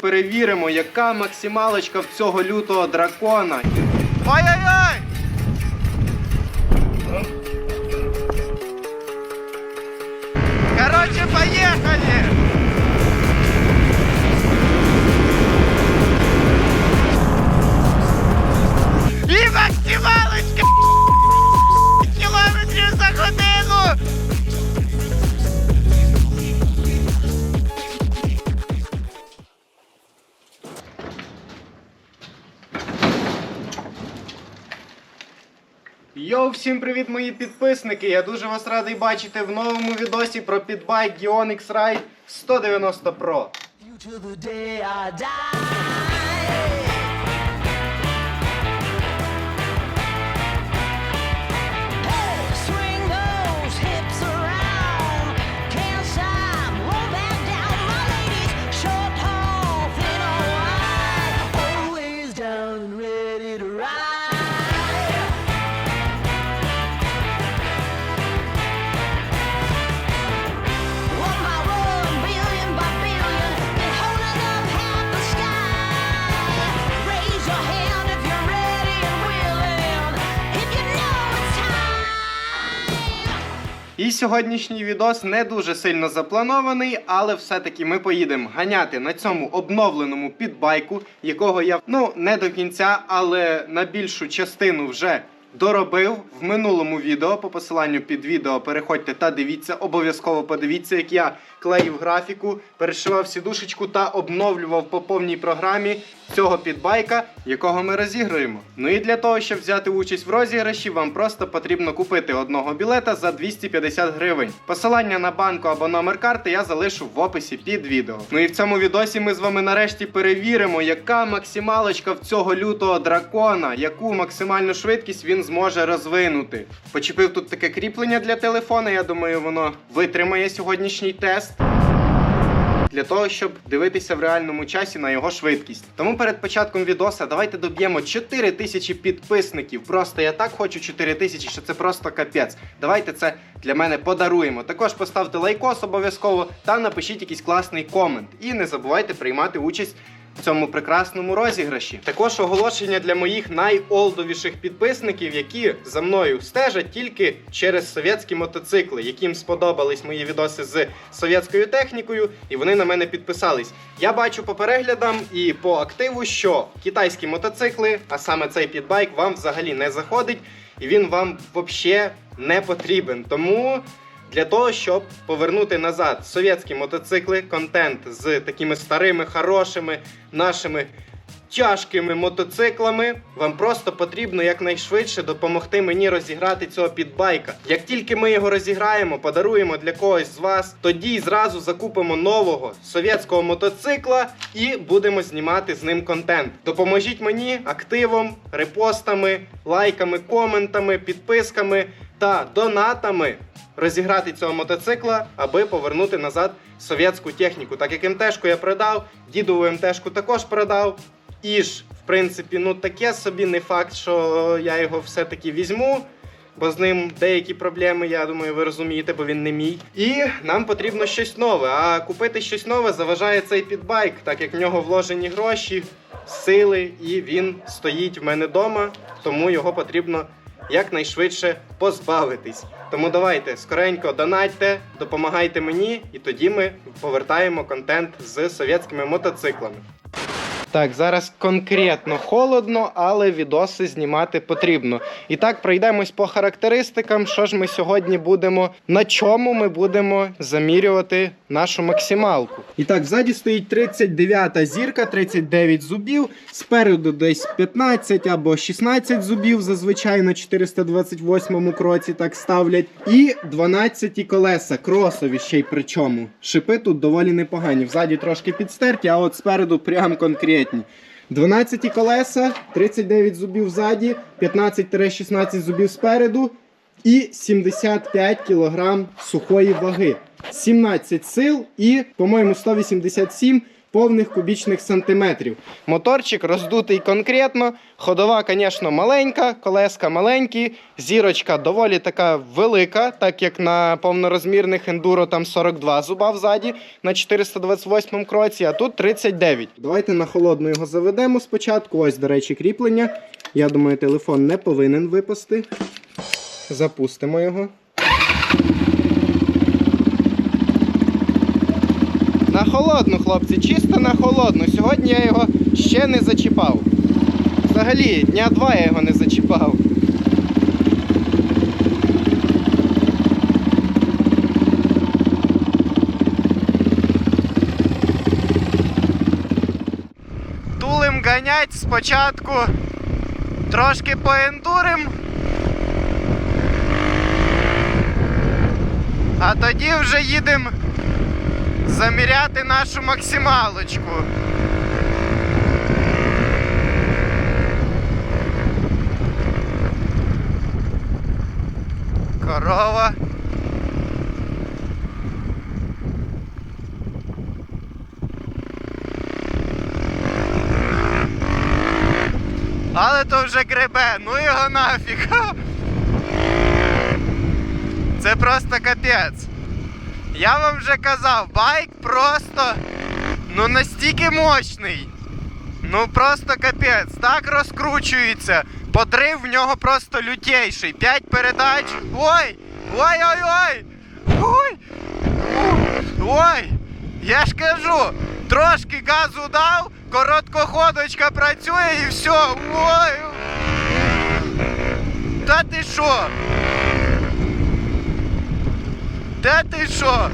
перевіримо, яка максималочка в цього лютого дракона. Ой-ой-ой! Всім привіт, мої підписники! Я дуже вас радий бачити в новому відосі про підбайк Gion X-Ride 190 Pro. І сьогоднішній відос не дуже сильно запланований, але все-таки ми поїдемо ганяти на цьому обновленому підбайку, якого я ну не до кінця, але на більшу частину вже доробив в минулому відео. По посиланню під відео переходьте та дивіться. Обов'язково подивіться, як я клеїв графіку, перешивав сідушечку та обновлював по повній програмі цього підбайка, якого ми розіграємо. Ну і для того, щоб взяти участь в розіграші, вам просто потрібно купити одного білета за 250 гривень. Посилання на банку або номер карти я залишу в описі під відео. Ну і в цьому відосі ми з вами нарешті перевіримо, яка максималочка в цього лютого дракона, яку максимальну швидкість він зможе розвинути. Почепив тут таке кріплення для телефона. Я думаю, воно витримає сьогоднішній тест для того, щоб дивитися в реальному часі на його швидкість. Тому перед початком відоса давайте доб'ємо 4 тисячі підписників. Просто я так хочу 4 тисячі, що це просто капець. Давайте це для мене подаруємо. Також поставте лайкос обов'язково та напишіть якийсь класний комент. І не забувайте приймати участь. Цьому прекрасному розіграші. Також оголошення для моїх найолдовіших підписників, які за мною стежать тільки через совєтські мотоцикли, яким сподобались мої відоси з совєтською технікою, і вони на мене підписались. Я бачу по переглядам і по активу, що китайські мотоцикли, а саме цей підбайк, вам взагалі не заходить, і він вам взагалі не потрібен. Тому. Для того, щоб повернути назад совєтські мотоцикли, контент з такими старими, хорошими нашими тяжкими мотоциклами, вам просто потрібно якнайшвидше допомогти мені розіграти цього підбайка. Як тільки ми його розіграємо, подаруємо для когось з вас, тоді зразу закупимо нового совєтського мотоцикла і будемо знімати з ним контент. Допоможіть мені активом, репостами, лайками, коментами, підписками та донатами розіграти цього мотоцикла, аби повернути назад совєтську техніку. Так як МТшку я продав, дідову МТшку також продав. І ж, в принципі, ну таке собі не факт, що я його все-таки візьму. Бо з ним деякі проблеми, я думаю, ви розумієте, бо він не мій. І нам потрібно щось нове. А купити щось нове заважає цей підбайк, так як в нього вложені гроші, сили, і він стоїть в мене вдома, тому його потрібно якнайшвидше позбавитись. Тому давайте скоренько донатьте, допомагайте мені, і тоді ми повертаємо контент з совєтськими мотоциклами. Так, зараз конкретно холодно, але відоси знімати потрібно. І так, пройдемось по характеристикам. Що ж ми сьогодні будемо, на чому ми будемо замірювати нашу максималку. І так, ззаді стоїть 39 зірка, 39 зубів, спереду десь 15 або 16 зубів, зазвичай на 428 кроці так ставлять. І 12 колеса, кросові ще й причому. Шипи тут доволі непогані. Взаді трошки підстерті, а от спереду прям конкретні. 12 колеса, 39 зубів ззаді, 15-16 зубів спереду і 75 кг сухої ваги. 17 сил і, по-моєму, 187 повних кубічних сантиметрів. Моторчик роздутий конкретно. Ходова, звісно, маленька, колеска маленькі, зірочка доволі така велика, так як на повнорозмірних ендуро там 42 зуба взаді на 428 кроці, а тут 39. Давайте на холодну його заведемо спочатку. Ось, до речі, кріплення. Я думаю, телефон не повинен випасти. Запустимо його. На холодну, хлопці, чисто на холодну. Сьогодні я його ще не зачіпав. Взагалі, дня два я його не зачіпав. Тулим ганять спочатку трошки поендурим. А тоді вже їдемо заміряти нашу максималочку. Корова. Але то вже гребе, ну його нафіг. Це просто капець. Я вам вже казав, байк просто ну настільки мощний. Ну просто капець. Так розкручується. Подрив в нього просто лютейший. П'ять передач. Ой! Ой-ой-ой! Ой! Ой! Я ж кажу, трошки газу дав, короткоходочка працює і все. Ой! Та ти що? Та ти що?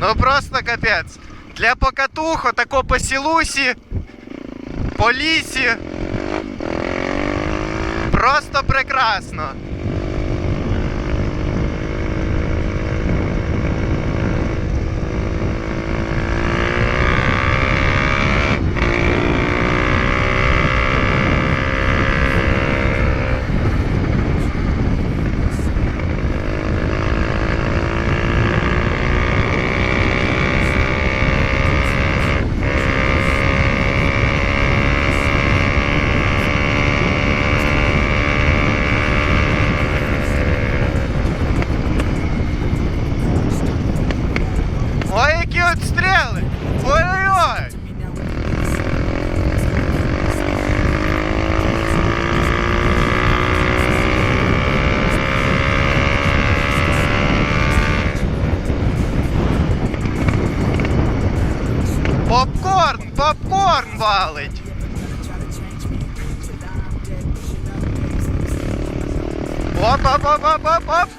Ну просто капець. Для покатуху тако по сілусі, по лісі. Просто прекрасно. Hopp, hopp, ab, ab, ab, ab!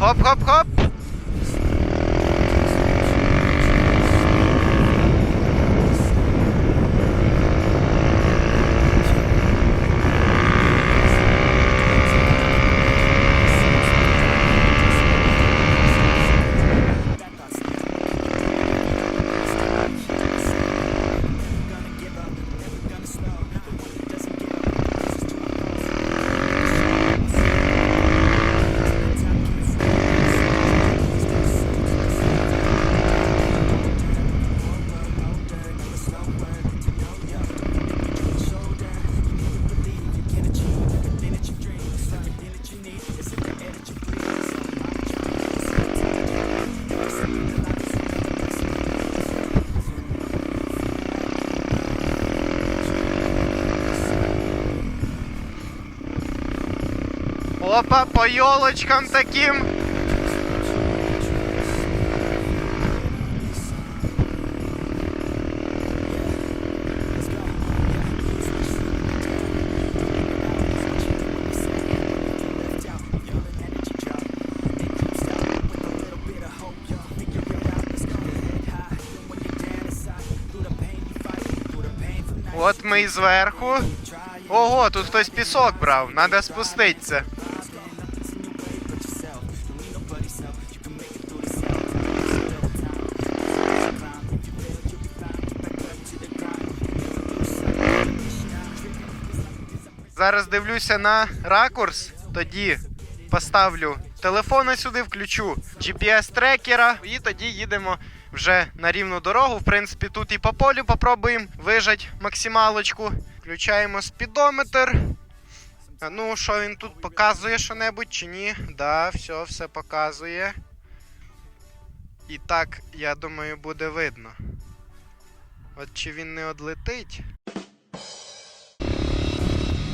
Hopp, hopp, hopp! Елочкам таким. От ми і зверху. Ого, тут хтось пісок брав, треба спуститися. Зараз дивлюся на ракурс, тоді поставлю телефона сюди, включу GPS-трекера і тоді їдемо вже на рівну дорогу. В принципі, тут і по полю попробуємо вижать максималочку. Включаємо спідометр. Ну, що він тут показує що-небудь чи ні? Да, все, все показує. І так, я думаю, буде видно. От чи він не одлетить?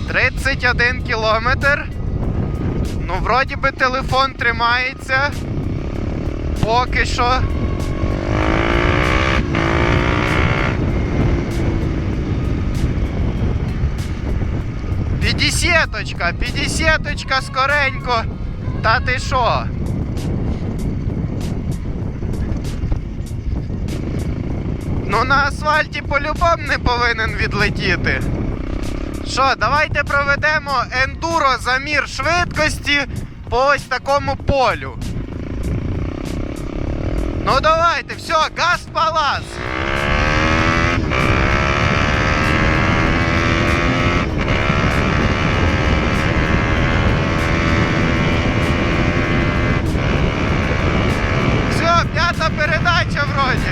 31 кілометр. Ну, вроді би телефон тримається. Поки що. Підісєточка, підісєточка скоренько. Та ти що? Ну на асфальті по-любому не повинен відлетіти. Що, давайте проведемо ендуро замір швидкості по ось такому полю. Ну давайте, все, газ палац. Все, п'ята передача вроді.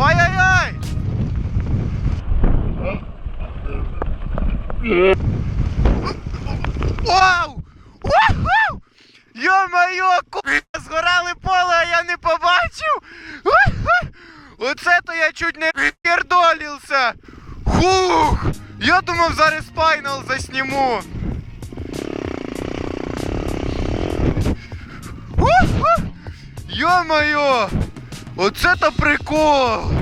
Ой-ой-ой! Вау! Уху! Йо-моє, ку... згорали поле, а я не побачив! Уху! Оце то я чуть не пердолівся! Хух! Я думав, зараз спайнал засніму! Йо-моє! Оце то прикол!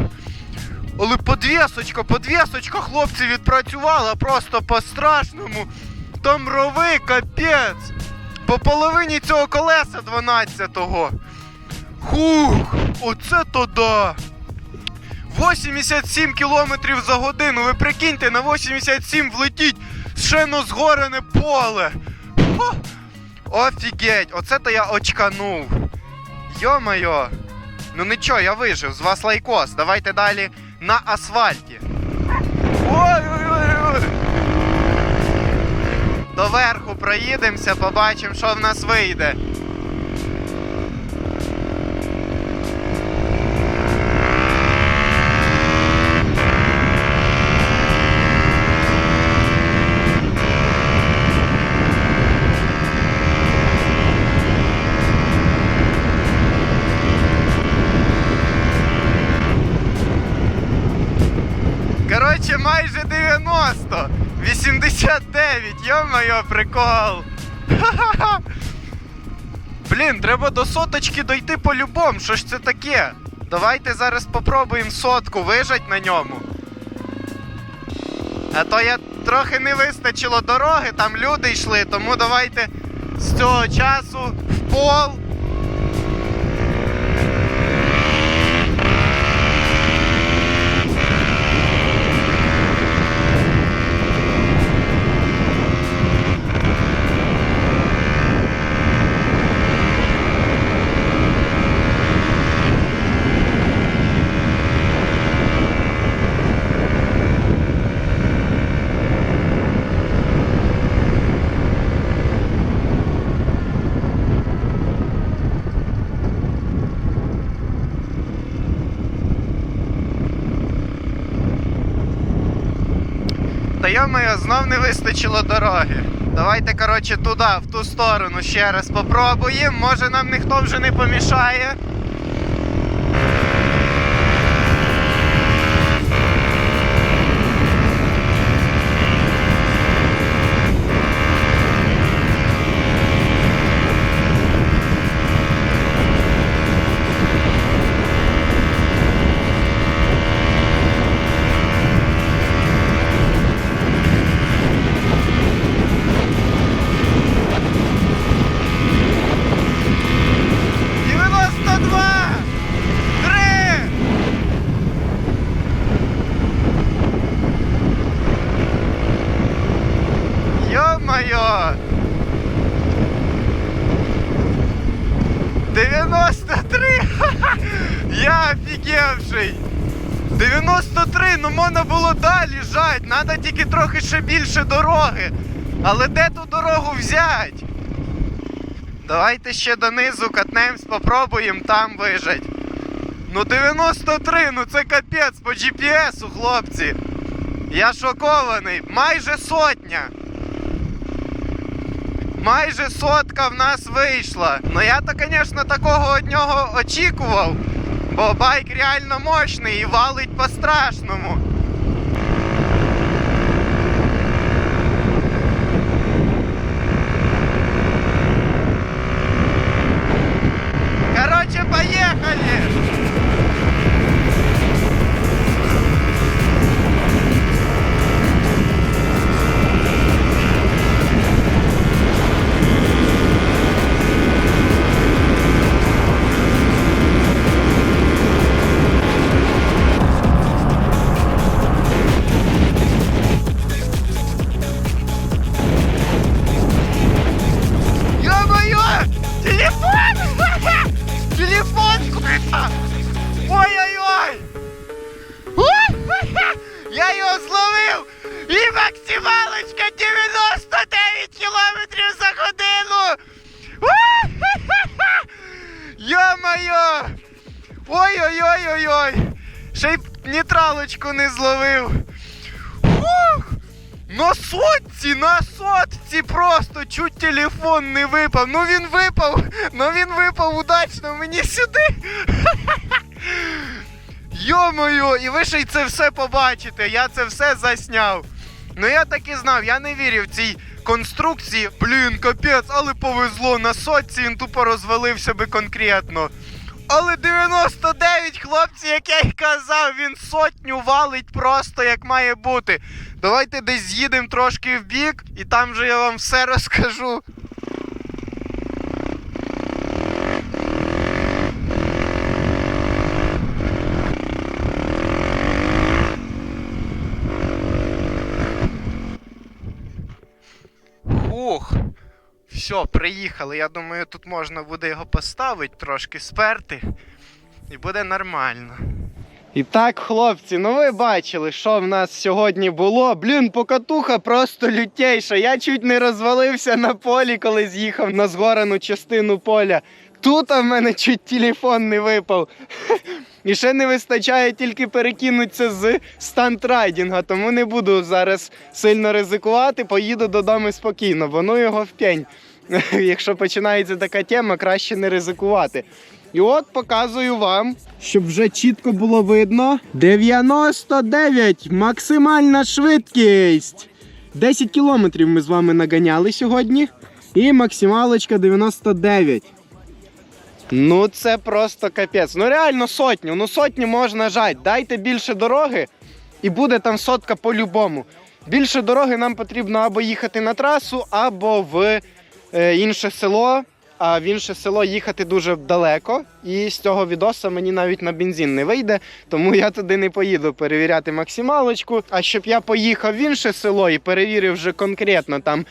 Але подвісочка, подвісочка, хлопці відпрацювала просто по-страшному. Там рови, капець. По половині цього колеса 12-го. Хух, оце то да. 87 кілометрів за годину. Ви прикиньте, на 87 влетіть шено згорене поле. Офігеть, оце то я очканув. Йо-моє. Ну нічого, я вижив, з вас лайкос. Давайте далі на асфальті. Доверху проїдемося, побачимо, що в нас вийде. Коротше, майже 90. 89, йо-моє, прикол. Ха-ха-ха. Блін, треба до соточки дойти по-любому. Що ж це таке? Давайте зараз попробуємо сотку вижать на ньому. А то я трохи не вистачило дороги, там люди йшли, тому давайте з цього часу в пол. Йо-моє, знов не вистачило дороги. Давайте, коротше, туди, в ту сторону ще раз попробуємо. Може нам ніхто вже не помішає. Було далі треба тільки трохи ще більше дороги. Але де ту дорогу взять? Давайте ще донизу катнемось, попробуємо там вижать. Ну 93, ну це капець по GPS, хлопці. Я шокований. Майже сотня. Майже сотка в нас вийшла. Ну я то, звісно, такого від нього очікував. Бо байк реально мощний і валить по-страшному. Поехали! Нейтралочку не зловив! Ух! На сотці, на сотці просто чуть телефон не випав. Ну він випав, ну він випав удачно мені сюди. Йо-моє, і ви ще й це все побачите. Я це все засняв. Ну я так і знав, я не вірив цій конструкції. Блін, капець, але повезло. На сотці він тупо розвалився би конкретно. Але 99, хлопці, як я й казав, він сотню валить просто як має бути. Давайте десь з'їдемо трошки в бік, і там же я вам все розкажу. Ух, все, приїхали. Я думаю, тут можна буде його поставити, трошки сперти, і буде нормально. І так, хлопці, ну ви бачили, що в нас сьогодні було. Блін, покатуха просто лютейша. Я чуть не розвалився на полі, коли з'їхав на згорену частину поля. Тут в мене чуть телефон не випав. І ще не вистачає тільки перекинутися з стандрайдінга, тому не буду зараз сильно ризикувати, поїду додому спокійно, бо ну його в пень. Якщо починається така тема, краще не ризикувати. І от показую вам, щоб вже чітко було видно. 99 максимальна швидкість. 10 кілометрів ми з вами наганяли сьогодні. І максималочка 99. Ну це просто капець. Ну реально сотню. Ну сотню можна жать. Дайте більше дороги, і буде там сотка по-любому. Більше дороги нам потрібно або їхати на трасу, або в е, інше село. А в інше село їхати дуже далеко, і з цього відоса мені навіть на бензин не вийде, тому я туди не поїду перевіряти максималочку. А щоб я поїхав в інше село і перевірив вже конкретно там.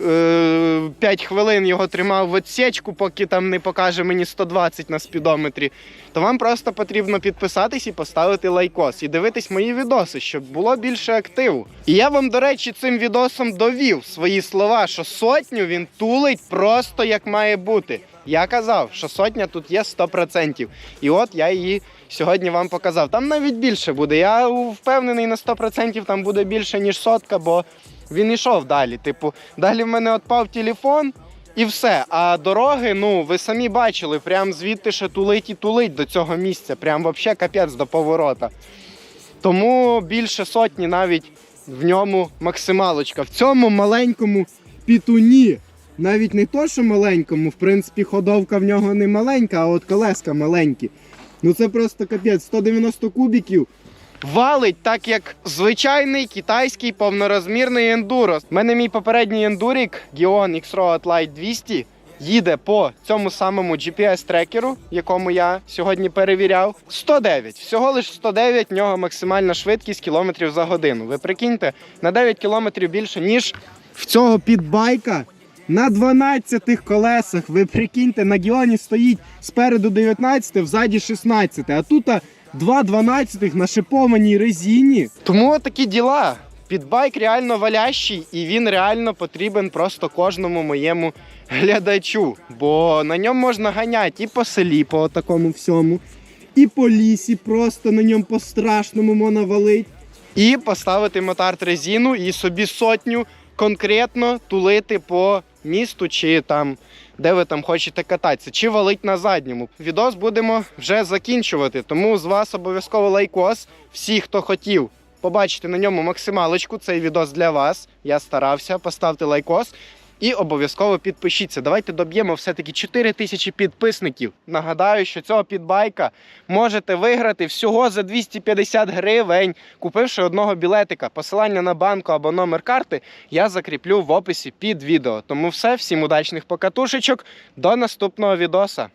5 хвилин його тримав в відсічку, поки там не покаже мені 120 на спідометрі, то вам просто потрібно підписатись і поставити лайкос і дивитись мої відоси, щоб було більше активу. І я вам, до речі, цим відосом довів свої слова, що сотню він тулить просто як має бути. Я казав, що сотня тут є 100%. І от я її сьогодні вам показав. Там навіть більше буде. Я впевнений на 100% там буде більше, ніж сотка, бо він йшов далі. Типу, далі в мене відпав телефон і все. А дороги, ну, ви самі бачили, прям звідти ще тулить і тулить до цього місця. Прям взагалі капець до поворота. Тому більше сотні навіть в ньому максималочка. В цьому маленькому пітуні. Навіть не то, що маленькому, в принципі, ходовка в нього не маленька, а от колеска маленькі. Ну це просто капець, 190 кубіків. Валить так, як звичайний китайський повнорозмірний ендуро. У мене мій попередній ендурік Gion X-Road Lite 200 їде по цьому самому GPS-трекеру, якому я сьогодні перевіряв. 109. Всього лише 109 в нього максимальна швидкість кілометрів за годину. Ви прикиньте, на 9 кілометрів більше, ніж в цього підбайка на 12 колесах. Ви прикиньте, на Гіоні стоїть спереду 19, взаді 16, а тут 2 12 на шипованій резині. Тому такі діла. Підбайк реально валящий, і він реально потрібен просто кожному моєму глядачу. Бо на ньому можна ганяти і по селі, по такому всьому, і по лісі, просто на ньому по страшному можна валить. І поставити мотард резину і собі сотню конкретно тулити по місту, чи там, де ви там хочете кататися, чи валить на задньому. Відос будемо вже закінчувати. Тому з вас обов'язково лайкос. Всі, хто хотів побачити на ньому максималочку, цей відос для вас. Я старався, поставте лайкос. І обов'язково підпишіться. Давайте доб'ємо все-таки 4 тисячі підписників. Нагадаю, що цього підбайка можете виграти всього за 250 гривень, купивши одного білетика. Посилання на банку або номер карти я закріплю в описі під відео. Тому все, всім удачних покатушечок. До наступного відоса.